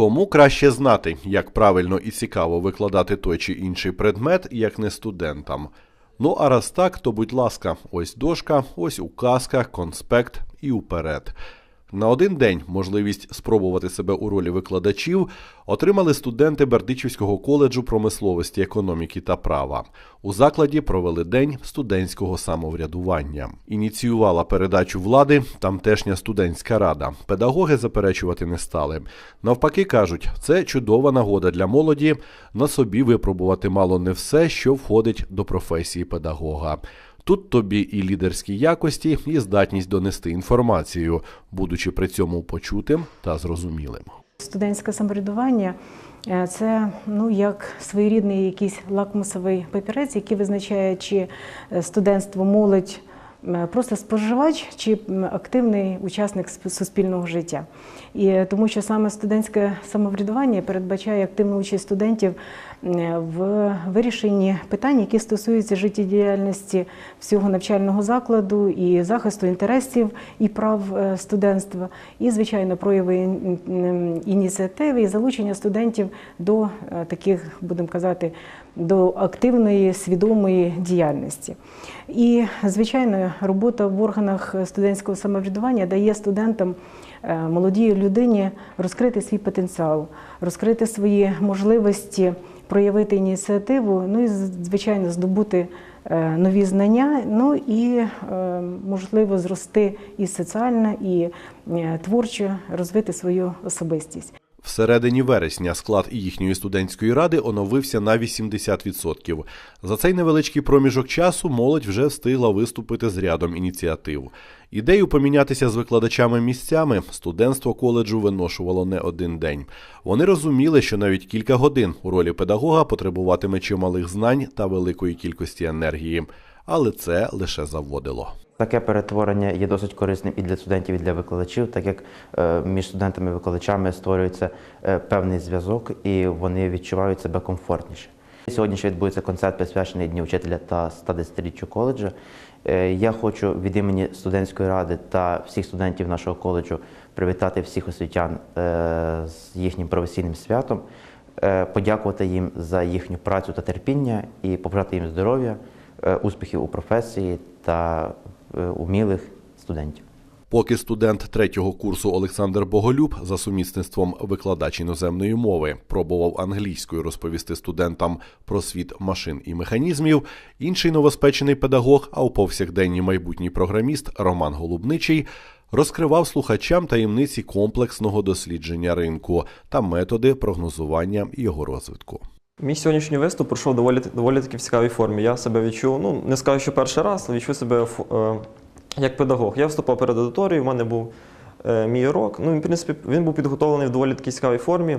Кому краще знати, як правильно і цікаво викладати той чи інший предмет, як не студентам. Ну а раз так, то будь ласка, ось дошка, ось указка, конспект і уперед. На один день можливість спробувати себе у ролі викладачів отримали студенти Бердичівського коледжу промисловості, економіки та права. У закладі провели день студентського самоврядування. Ініціювала передачу влади тамтешня студентська рада. Педагоги заперечувати не стали. Навпаки, кажуть, це чудова нагода для молоді на собі випробувати мало не все, що входить до професії педагога. Тут тобі і лідерські якості, і здатність донести інформацію, будучи при цьому почутим та зрозумілим. Студентське самоврядування е, це ну як своєрідний якийсь лакмусовий папірець, який визначає, чи е, студентство молодь просто споживач чи активний учасник сп- суспільного життя. І е, тому, що саме студентське самоврядування передбачає активну участь студентів е, в вирішенні питань, які стосуються життєдіяльності всього навчального закладу і захисту інтересів і прав е, студентства, і звичайно прояви ін- ін- ініціативи і залучення студентів до е, таких, будемо казати, до активної свідомої діяльності. І звичайно, робота в органах студентського самоврядування дає студентам е, молодій людині розкрити свій потенціал, розкрити свої можливості, проявити ініціативу, ну і звичайно здобути е, нові знання, ну і е, можливо зрости і соціально, і творчо розвити свою особистість. Всередині вересня склад їхньої студентської ради оновився на 80%. За цей невеличкий проміжок часу молодь вже встигла виступити з рядом ініціатив. Ідею помінятися з викладачами місцями студентство коледжу виношувало не один день. Вони розуміли, що навіть кілька годин у ролі педагога потребуватиме чималих знань та великої кількості енергії, але це лише заводило. Таке перетворення є досить корисним і для студентів, і для викладачів, так як е, між студентами і викладачами створюється е, певний зв'язок і вони відчувають себе комфортніше. Сьогодні ще відбудеться концерт, присвячений Дню вчителя та 110-річчю коледжу. Е, Я хочу від імені студентської ради та всіх студентів нашого коледжу привітати всіх освітян з їхнім професійним святом, подякувати їм за їхню працю та терпіння і побажати їм здоров'я, успіхів у професії та умілих студентів. Поки студент третього курсу Олександр Боголюб за сумісництвом викладач іноземної мови пробував англійською розповісти студентам про світ машин і механізмів, інший новоспечений педагог, а у повсякденній майбутній програміст Роман Голубничий розкривав слухачам таємниці комплексного дослідження ринку та методи прогнозування його розвитку. Мій сьогоднішній виступ пройшов доволі, доволі таки в цікавій формі. Я себе відчув, ну не скажу, що перший раз, але відчув себе е, як педагог. Я виступав перед аудиторією, в мене був е, мій урок. Ну, в принципі, він був підготовлений в доволі такій цікавій формі.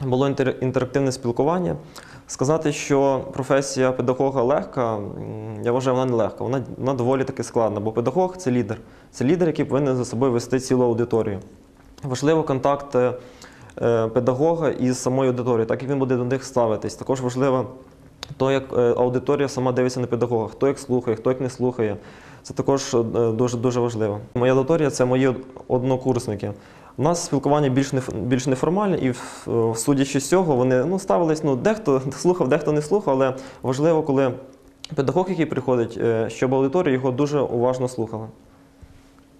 Було інтер, інтерактивне спілкування. Сказати, що професія педагога легка, я вважаю, вона не легка. Вона, вона доволі таки складна, бо педагог це лідер. Це лідер, який повинен за собою вести цілу аудиторію. Важливо контакт е, педагога із самою аудиторією, так як він буде до них ставитись. Також важливо то, як е, аудиторія сама дивиться на педагога, хто як слухає, хто як не слухає. Це також е, дуже дуже важливо. Моя аудиторія це мої однокурсники. У нас спілкування більш не більш неформальне, і е, судячи з цього, вони ну ставились. Ну дехто слухав, дехто не слухав, але важливо, коли педагог, який приходить, е, щоб аудиторія його дуже уважно слухала.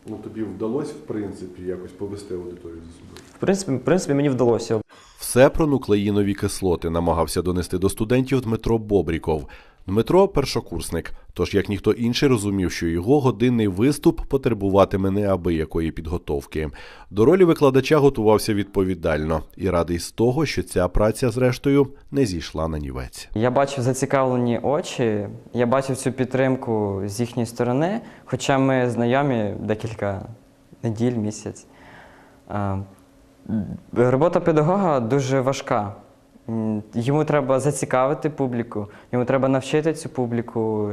Ну тобі вдалося, в принципі, якось повести аудиторію за собою. В принципі, в принципі, мені вдалося. Все про нуклеїнові кислоти намагався донести до студентів Дмитро Бобріков. Дмитро першокурсник, тож як ніхто інший розумів, що його годинний виступ потребуватиме неабиякої підготовки. До ролі викладача готувався відповідально і радий з того, що ця праця, зрештою, не зійшла на нівець. Я бачив зацікавлені очі, я бачив цю підтримку з їхньої сторони, хоча ми знайомі декілька неділь, місяць. Е, Робота педагога дуже важка. Йому треба зацікавити публіку, йому треба навчити цю публіку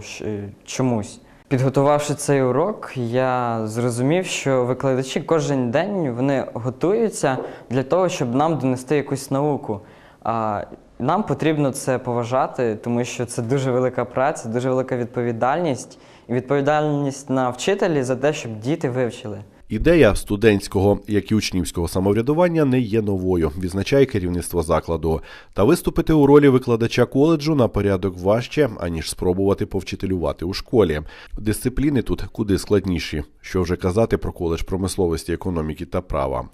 чомусь. Підготувавши цей урок, я зрозумів, що викладачі кожен день вони готуються для того, щоб нам донести якусь науку. А нам потрібно це поважати, тому що це дуже велика праця, дуже велика відповідальність і відповідальність на вчителі за те, щоб діти вивчили. Ідея студентського, як і учнівського самоврядування не є новою, відзначає керівництво закладу. Та виступити у ролі викладача коледжу на порядок важче, аніж спробувати повчителювати у школі. Дисципліни тут куди складніші. Що вже казати про коледж промисловості, економіки та права.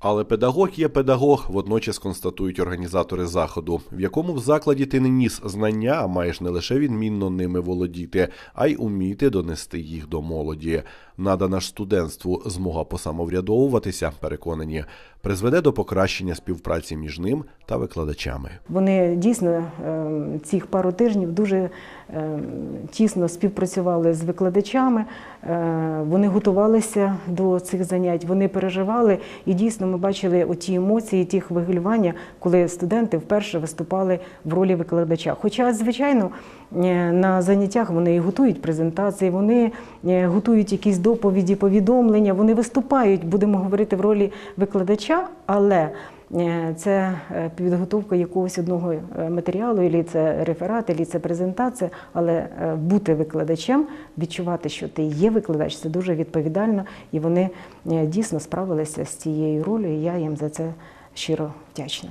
Але педагог є педагог, водночас констатують організатори заходу, в якому в закладі ти не ніс знання, а маєш не лише відмінно ними володіти, а й уміти донести їх до молоді. Надана ж студентству змога посамоврядовуватися, переконані, призведе до покращення співпраці між ним та викладачами. Вони дійсно ем, цих пару тижнів дуже ем, тісно співпрацювали з викладачами. Е, Вони готувалися до цих занять, вони переживали, і дійсно ми бачили оті емоції, ті хвилювання, коли студенти вперше виступали в ролі викладача. Хоча, звичайно, е, на заняттях вони готують презентації, вони е, готують якісь доповіді, повідомлення, вони виступають, будемо говорити в ролі викладача, але Це е, підготовка якогось одного е, матеріалу, або це реферат, або це презентація, але е, бути викладачем, відчувати, що ти є викладач, це дуже відповідально, і вони е, дійсно справилися з цією ролью, і я їм за це щиро вдячна.